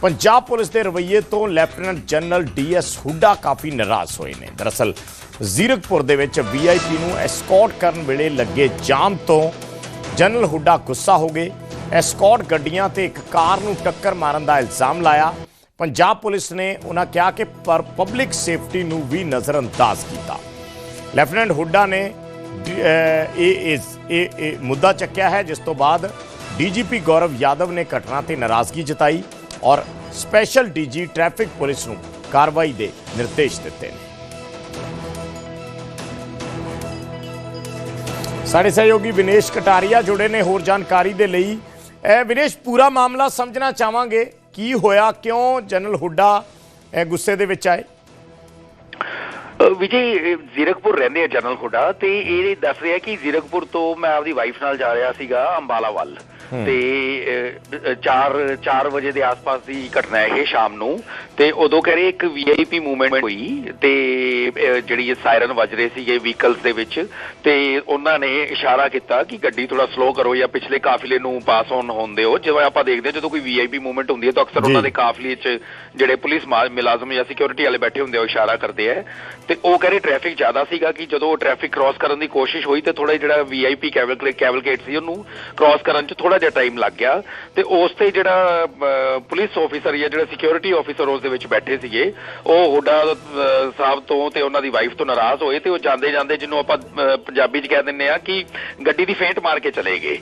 Punjab police ਦੇ ਰਵੱਈਏ ਤੋਂ ਲੈਫਟੀਨੈਂਟ ਜਨਰਲ ਡੀਐਸ ਹੁੱਡਾ ਕਾਫੀ ਨਾਰਾਜ਼ ਹੋਏ ਨੇ। ਦਰਅਸਲ, ਜ਼ੀਰਕਪੁਰ ਦੇ ਵਿੱਚ ਵੀਆਈਪੀ ਨੂੰ ਐਸਕੌਰਟ ਕਰਨ ਵੇਲੇ ਲੱਗੇ ਜਾਮ ਤੋਂ ਜਨਰਲ ਹੁੱਡਾ ਗੁੱਸਾ ਹੋ ਗਏ। ਐਸਕੌਰਟ ਗੱਡੀਆਂ ਤੇ ਇੱਕ ਕਾਰ ਨੂੰ ਟੱਕਰ ਮਾਰਨ ਦਾ ਇਲਜ਼ਾਮ ਲਾਇਆ। ਪੰਜਾਬ ਪੁਲਿਸ ਨੇ ਉਹਨਾਂ ਕਿਹਾ ਕਿ ਪਰ ਪਬਲਿਕ ਸੇਫਟੀ ਨੂੰ ਵੀ ਨਜ਼ਰਅੰਦਾਜ਼ ਕੀਤਾ। ਲੈਫਟੀਨੈਂਟ ਹੁੱਡਾ ਨੇ ਇਹ, ਇਸ ਇਹ ਮੁੱਦਾ ਚੱਕਿਆ ਹੈ, ਜਿਸ ਤੋਂ ਬਾਅਦ ਡੀਜੀਪੀ ਗੌਰਵ ਯਾਦਵ ਨੇ ਘਟਨਾ ਤੇ ਨਾਰਾਜ਼ਗੀ ਜਤਾਈ। ਔਰ ਸਪੈਸ਼ਲ ਡੀਜੀ ਟ੍ਰੈਫਿਕ ਪੁਲਿਸ ਨੂੰ ਕਾਰਵਾਈ ਦੇ ਨਿਰਦੇਸ਼ ਦਿੱਤੇ ਨੇ। ਸਾਡੇ ਸਹਿਯੋਗੀ ਵਿਨੇਸ਼ ਕਟਾਰੀਆ ਜੁੜੇ ਨੇ। ਹੋਰ ਜਾਣਕਾਰੀ ਦੇ ਲਈ, ਇਹ ਵਿਨੇਸ਼, ਪੂਰਾ ਮਾਮਲਾ ਸਮਝਣਾ ਚਾਹਾਂਗੇ। ਕੀ ਹੋਇਆ, ਕਿਉਂ ਜਨਰਲ ਹੁੱਡਾ ਗੁੱਸੇ ਦੇ ਵਿੱਚ ਆਏ? ਵਿਜੇ ਜ਼ੀਰਕਪੁਰ ਰਹਿੰਦੇ ਆ ਜਨਰਲ ਹੁੱਡਾ ਤੇ ਇਹ ਦੱਸ ਰਿਹਾ ਕਿ ਜ਼ੀਰਕਪੁਰ ਤੋਂ ਮੈਂ ਆਪਦੀ ਵਾਈਫ ਨਾਲ ਜਾ ਰਿਹਾ ਸੀਗਾ ਅੰਬਾਲਾ ਵੱਲ। ਤੇ 4 4 ਵਜੇ ਦੇ ਆਸ-ਪਾਸ ਦੀ ਘਟਨਾ ਹੈ ਇਹ ਸ਼ਾਮ ਨੂੰ। ਤੇ ਉਦੋਂ ਕਹ ਰਹੇ ਇੱਕ ਵੀਆਈਪੀ ਮੂਵਮੈਂਟ ਹੋਈ ਤੇ ਜਿਹੜੀ ਇਹ ਸਾਇਰਨ ਵੱਜ ਰਹੇ ਸੀਗੇ ਵਹੀਕਲਸ ਦੇ ਵਿੱਚ। ਤੇ ਉਹਨਾਂ ਨੇ ਇਸ਼ਾਰਾ ਕੀਤਾ ਕਿ ਗੱਡੀ ਥੋੜਾ ਸਲੋ ਕਰੋ ਜਾਂ ਪਿਛਲੇ ਕਾਫਲੇ ਨੂੰ ਪਾਸ ਔਨ ਹੋਣ ਦਿਓ। ਜਿਵੇਂ ਆਪਾਂ ਦੇਖਦੇ ਹਾਂ ਜਦੋਂ ਕੋਈ ਵੀਆਈਪੀ ਮੂਵਮੈਂਟ ਹੁੰਦੀ ਹੈ ਤਾਂ ਅਕਸਰ। ਉਹਨਾਂ ਦੇ ਕਾਫਲੇ 'ਚ ਜਿਹੜੇ ਪੁਲਿਸ ਮੁਲਾਜ਼ਮ ਜਾਂ ਸਿਕਿਉਰਿਟੀ ਵਾਲੇ ਬੈਠੇ ਹੁੰਦੇ ਆ ਉਹ ਇਸ਼ਾਰਾ ਕਰਦੇ ਆ। ਤੇ ਉਹ ਕਹ ਰਹੇ ਟ੍ਰੈਫਿਕ ਜ਼ਿਆਦਾ ਸੀਗਾ ਕਿ ਜਦੋਂ ਟ੍ਰੈਫਿਕ ਕ੍ਰਾਸ ਕਰਨ ਦੀ ਕੋਸ਼ਿਸ਼ ਹੋਈ ਤੇ ਥੋੜਾ ਜਿਹੜਾ ਵੀਆਈਪੀ ਕੈਵਲਕੇਟ ਸੀ ਉਹਨੂੰ ਕ੍ਰਾਸ ਕਰਨ 'ਚ ਥੋੜਾ ਜਿਹਾ ਟਾਈਮ ਲੱਗ ਗਿਆ ਤੇ ਉਸ ਤੇ ਜਿਹੜਾ ਪੁਲਿਸ ਆਫੀਸਰ ਜਾਂ ਜਿਹੜਾ ਸਿਕਿਉਰਿਟੀ ਆਫੀਸਰ ਉਸ ਦੇ ਵਿੱਚ ਬੈਠੇ ਸੀਗੇ ਉਹ ਹੁੱਡਾ ਸਾਹਿਬ ਤੋਂ ਤੇ ਉਹਨਾਂ ਦੀ ਵਾਈਫ ਤੋਂ ਨਾਰਾਜ਼ ਹੋਏ ਤੇ ਉਹ ਜਾਂਦੇ ਜਾਂਦੇ ਜਿਹਨੂੰ ਆਪਾਂ ਪੰਜਾਬੀ 'ਚ ਕਹਿ ਦਿੰਦੇ ਆ ਕਿ ਗੱਡੀ ਦੀ ਫੇਂਟ ਮਾਰ ਕੇ ਚਲੇ ਗਏ।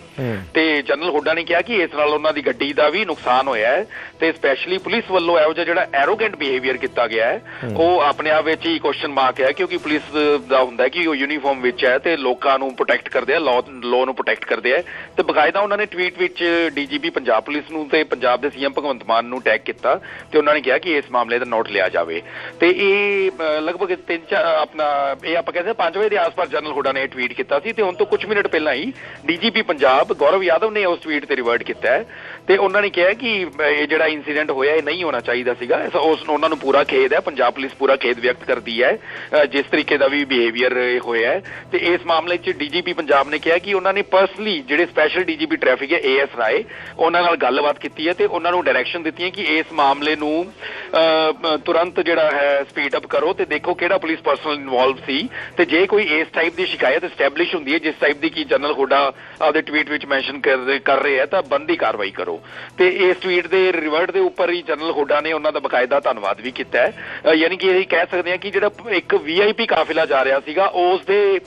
ਤੇ ਜਨਰਲ ਹੁੱਡਾ ਨੇ ਕਿਹਾ ਕਿ ਇਸ ਨਾਲ ਉਹਨਾਂ ਦੀ ਗੱਡੀ ਦਾ ਵੀ ਨੁਕਸਾਨ ਹੋਇਆ ਹੈ ਤੇ ਸਪੈਸ਼ਲੀ ਪੁਲਿਸ ਵੱਲੋਂ ਇਹੋ ਜਿਹਾ ਜਿਹੜਾ ਐਰੋਗੈਂਟ ਬਿਹੇਵੀਅਰ ਕੀਤਾ ਗਿਆ ਹੈ ਉਹ ਆਪਣੇ ਆਪ ਵਿੱਚ ਹੀ ਕੁਐਸਚਨ ਮਾਰਕ ਹੈ ਕਿਉਂਕਿ ਪੁਲਿਸ ਦਾ ਹੁੰਦਾ ਕਿ ਉਹ ਯੂਨੀਫਾਰਮ ਵਿੱਚ ਹੈ ਤੇ ਲੋਕਾਂ ਨੂੰ ਪ੍ਰੋਟੈਕਟ ਕਰਦੇ ਆ ਲਾਅ ਨੂੰ ਪ੍ਰੋਟੈਕਟ ਕਰਦੇ ਆ ਤੇ ਬਕਾਇਦਾ ਉਹਨਾਂ ਨੇ ਟਵੀਟ ਵਿੱਚ ਡੀਜੀਪੀ ਪੰਜਾਬ ਪੁਲਿਸ ਨੂੰ ਤੇ ਪੰਜਾਬ ਦੇ ਸੀਐਮ ਭਗਵੰਤ ਮਾਨ ਨੂੰ ਟੈਗ ਕੀਤਾ ਤੇ ਉਹਨਾਂ ਨੇ ਕਿਹਾ ਕਿ ਇਸ ਮਾਮਲੇ ਦਾ ਨੋਟ ਲਿਆ ਜਾਵੇ। ਤੇ ਇਹ ਲਗਭਗ ਤਿੰਨ ਚਾਰ, ਆਪਣਾ, ਇਹ ਆਪਾਂ ਕਹਿੰਦੇ 5 ਵਜੇ ਦੇ ਆਸ-ਪਾਸ ਜਨਰਲ ਹੁੱਡਾ ਨੇ ਟਵੀਟ ਕੀਤਾ ਸੀ ਤੇ ਹੁਣ ਤੋਂ ਕੁਝ ਮਿੰਟ ਪਹਿਲਾਂ ਹੀ ਡੀਜੀਪੀ ਪੰਜਾਬ ਗੌਰਵ ਯਾਦਵ ਨੇ ਉਸ ਟਵੀਟ ਤੇ ਰਿਵਰਟ ਕੀਤਾ ਹੈ ਤੇ ਉਹਨਾਂ ਨੇ ਕਿਹਾ ਕਿ ਇਹ ਜਿਹੜਾ ਇਨਸੀਡੈਂਟ ਹੋਇਆ ਇਹ ਨਹੀਂ ਹੋਣਾ ਚਾਹੀਦਾ ਸੀਗਾ। ਉਸ ਉਹਨਾਂ ਨੂੰ ਪੂਰਾ ਖੇਦ ਹੈ, ਪੰਜਾਬ ਪੁਲਿਸ ਪੂਰਾ ਖੇਦ ਵਿਅਕਤ ਕਰਦੀ ਹੈ ਜਿਸ ਤਰੀਕੇ ਦਾ ਵੀ ਬਿਹੇਵੀਅਰ ਹੋਇਆ ਹੈ। ਤੇ ਇਸ ਮਾਮਲੇ 'ਚ ਡੀਜੀਪੀ ਪੰਜਾਬ ਨੇ ਕਿਹਾ ਕਿ ਉਹਨਾਂ ਨੇ ਪਰਸਨਲੀ ਜਿਹੜੇ ਸਪੈਸ਼ਲ ਡੀਜੀਪੀ ਟ੍ਰੈਫਿਕ ਹੈ ਏਐਸ ਰਾਏ। ਉਹਨਾਂ ਨਾਲ ਗੱਲਬਾਤ ਕੀਤੀ ਹੈ ਤੇ ਉਹਨਾਂ ਨੂੰ ਡਾਇਰੈਕਸ਼ਨ ਦਿੱਤੀ ਹੈ ਕਿ ਇਸ ਮਾਮਲੇ ਨੂੰ ਤੁਰੰਤ ਜਿਹੜਾ ਹੈ ਸਪੀਡ ਅਪ ਕਰੋ ਤੇ ਦੇਖੋ ਕਿਹੜਾ ਪੁਲਿਸ ਪਰਸਨਲ ਇਨਵੋਲਵ ਸੀ। ਤੇ ਜੇ ਕੋਈ ਇਸ ਟਾਈਪ ਦੀ ਸ਼ਿਕਾਇਤ ਐਸਟੈਬਲਿਸ਼ ਹੁੰਦੀ ਹੈ, ਜਿਸ ਟਾਈਪ ਦੀ ਕੀ ਜਨਰਲ ਹੁੱਡਾ ਆਪਦੇ ਟਵੀਟ ਵਿੱਚ ਮੈਂਸ਼ਨ ਕਰ ਰਹੇ ਹੈ, ਤਾਂ ਬੰਦੀ ਕਾਰਵਾਈ ਕਰੋ। ਤੇ ਇਸ ਟਵੀਟ ਦੇ ਰਿਵਰਟ ਦੇ ਉੱਪਰ ਹੀ ਜਨਰਲ ਹੁੱਡਾ ਨੇ ਉਹਨਾਂ ਦਾ ਬਕਾਇਦਾ ਧੰਨਵਾਦ ਵੀ ਕੀਤਾ ਹੈ। ਯਾਨੀ ਕਿ ਇਹ ਕਹਿ ਸਕਦੇ ਹਾਂ ਕਿ ਜਿਹੜਾ ਇੱਕ ਵੀਆਈਪੀ ਕਾਫਿਲਾ ਜਾ ਰਿਹਾ ਸੀਗਾ, ਉਸ ਦੇ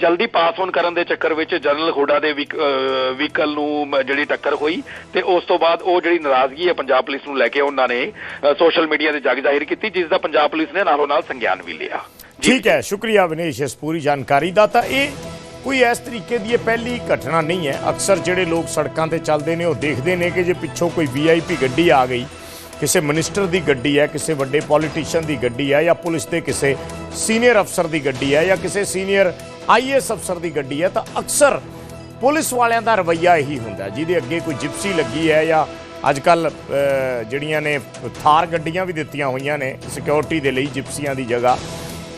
ਜਲਦੀ ਪਾਸ ਔਨ ਕਰਨ ਦੇ ਚੱਕਰ ਵਿੱਚ ਜਨਰਲ ਹੁੱਡਾ ਦੇ ਵਹੀਕਲ ਨੂੰ ਜਿਹੜੀ ਟੱਕਰ ਹੋਈ ਤੇ ਉਸ ਤੋਂ ਬਾਅਦ ਉਹ ਜਿਹੜੀ ਨਾਰਾਜ਼ਗੀ ਹੈ ਪੰਜਾਬ ਪੁਲਿਸ ਨੂੰ ਲੈ ਕੇ ਉਹਨਾਂ ਨੇ ਸੋਸ਼ਲ ਮੀਡੀਆ ਤੇ ਜਗ ਜ਼ਾਹਿਰ ਕੀਤੀ, ਜਿਸ ਦਾ ਪੰਜਾਬ ਪੁਲਿਸ ਨੇ ਨਾਲੋਂ ਨਾਲ ਸੰਗਿਆਨ ਵੀ ਲਿਆ। ਠੀਕ ਹੈ, ਸ਼ੁਕਰੀਆ ਵਿਨੇਸ਼ ਇਸ ਪੂਰੀ ਜਾਣਕਾਰੀ ਦਾ। ਤਾਂ ਇਹ ਕੋਈ ਇਸ ਤਰੀਕੇ ਦੀ ਇਹ ਪਹਿਲੀ ਘਟਨਾ ਨਹੀਂ ਹੈ। ਅਕਸਰ ਜਿਹੜੇ ਲੋਕ ਸੜਕਾਂ ਤੇ ਚੱਲਦੇ ਨੇ, ਉਹ ਦੇਖਦੇ ਨੇ ਕਿ ਜੇ ਪਿੱਛੋਂ ਕੋਈ ਵੀਆਈਪੀ ਗੱਡੀ ਆ ਗਈ, ਕਿਸੇ ਮਿਨਿਸਟਰ ਦੀ ਗੱਡੀ ਹੈ, ਕਿਸੇ ਵੱਡੇ ਪੋਲੀਟੀਸ਼ੀਅਨ ਦੀ ਗੱਡੀ ਹੈ, ਜਾਂ ਪੁਲਿਸ ਦੇ ਕਿਸੇ ਸੀਨੀਅਰ ਅਫਸਰ ਦੀ ਗੱਡੀ ਹੈ, ਜਾਂ ਕਿਸੇ ਸੀਨੀਅਰ ਆਈਏਐਸ ਅਫਸਰ ਦੀ ਗੱਡੀ ਹੈ, ਤਾਂ ਅਕਸਰ ਪੁਲਿਸ ਵਾਲਿਆਂ ਦਾ ਰਵੱਈਆ ਇਹੀ ਹੁੰਦਾ, ਜਿਹਦੇ ਅੱਗੇ ਕੋਈ ਜਿਪਸੀ ਲੱਗੀ ਹੈ ਜਾਂ ਅੱਜ ਕੱਲ ਜਿਹੜੀਆਂ ਨੇ ਥਾਰ ਗੱਡੀਆਂ ਵੀ ਦਿੱਤੀਆਂ ਹੋਈਆਂ ਨੇ ਸਿਕਿਉਰਿਟੀ ਦੇ ਲਈ ਜਿਪਸੀਆਂ ਦੀ ਜਗ੍ਹਾ,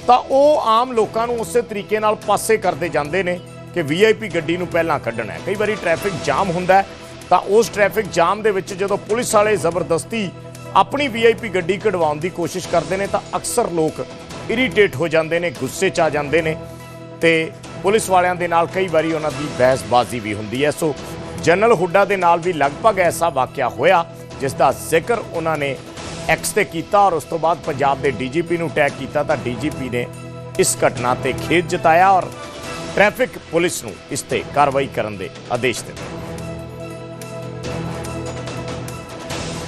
ਤਾਂ ਉਹ ਆਮ ਲੋਕਾਂ ਨੂੰ ਉਸੇ ਤਰੀਕੇ ਨਾਲ ਪਾਸੇ ਕਰਦੇ ਜਾਂਦੇ ਨੇ ਕਿ ਵੀਆਈਪੀ ਗੱਡੀ ਨੂੰ ਪਹਿਲਾਂ ਕੱਢਣਾ ਹੈ। ਕਈ ਵਾਰੀ ਟ੍ਰੈਫਿਕ ਜਾਮ ਹੁੰਦਾ ਤਾਂ ਉਸ ਟ੍ਰੈਫਿਕ ਜਾਮ ਦੇ ਵਿੱਚ ਜਦੋਂ ਪੁਲਿਸ ਵਾਲੇ ਜ਼ਬਰਦਸਤੀ ਆਪਣੀ ਵੀਆਈਪੀ ਗੱਡੀ ਕਢਵਾਉਣ ਦੀ ਕੋਸ਼ਿਸ਼ ਕਰਦੇ ਨੇ, ਤਾਂ ਅਕਸਰ ਲੋਕ ਇਰੀਟੇਟ ਹੋ ਜਾਂਦੇ ਨੇ, ਗੁੱਸੇ 'ਚ ਆ ਜਾਂਦੇ ਨੇ ਤੇ ਪੁਲਿਸ ਵਾਲਿਆਂ ਦੇ ਨਾਲ ਕਈ ਵਾਰੀ ਉਹਨਾਂ ਦੀ ਬਹਿਸਬਾਜ਼ੀ ਵੀ ਹੁੰਦੀ ਹੈ। ਸੋ ਜਨਰਲ ਹੁੱਡਾ ਦੇ ਨਾਲ ਵੀ ਲਗਭਗ ਐਸਾ ਵਾਕਿਆ ਹੋਇਆ, ਜਿਸ ਦਾ ਜ਼ਿਕਰ ਉਹਨਾਂ ਨੇ ਐਕਸ ਤੇ ਕੀਤਾ ਔਰ ਉਸ ਤੋਂ ਬਾਅਦ ਪੰਜਾਬ ਦੇ ਡੀਜੀਪੀ ਨੂੰ ਟੈਗ ਕੀਤਾ ਤਾਂ ਡੀਜੀਪੀ ਨੇ ਇਸ ਘਟਨਾ ਤੇ ਖੇਤ ਜਤਾਇਆ ਔਰ ਟ੍ਰੈਫਿਕ ਪੁਲਿਸ ਨੂੰ ਇਸ ਤੇ ਕਾਰਵਾਈ ਕਰਨ ਦੇ ਆਦੇਸ਼ ਦਿੱਤੇ।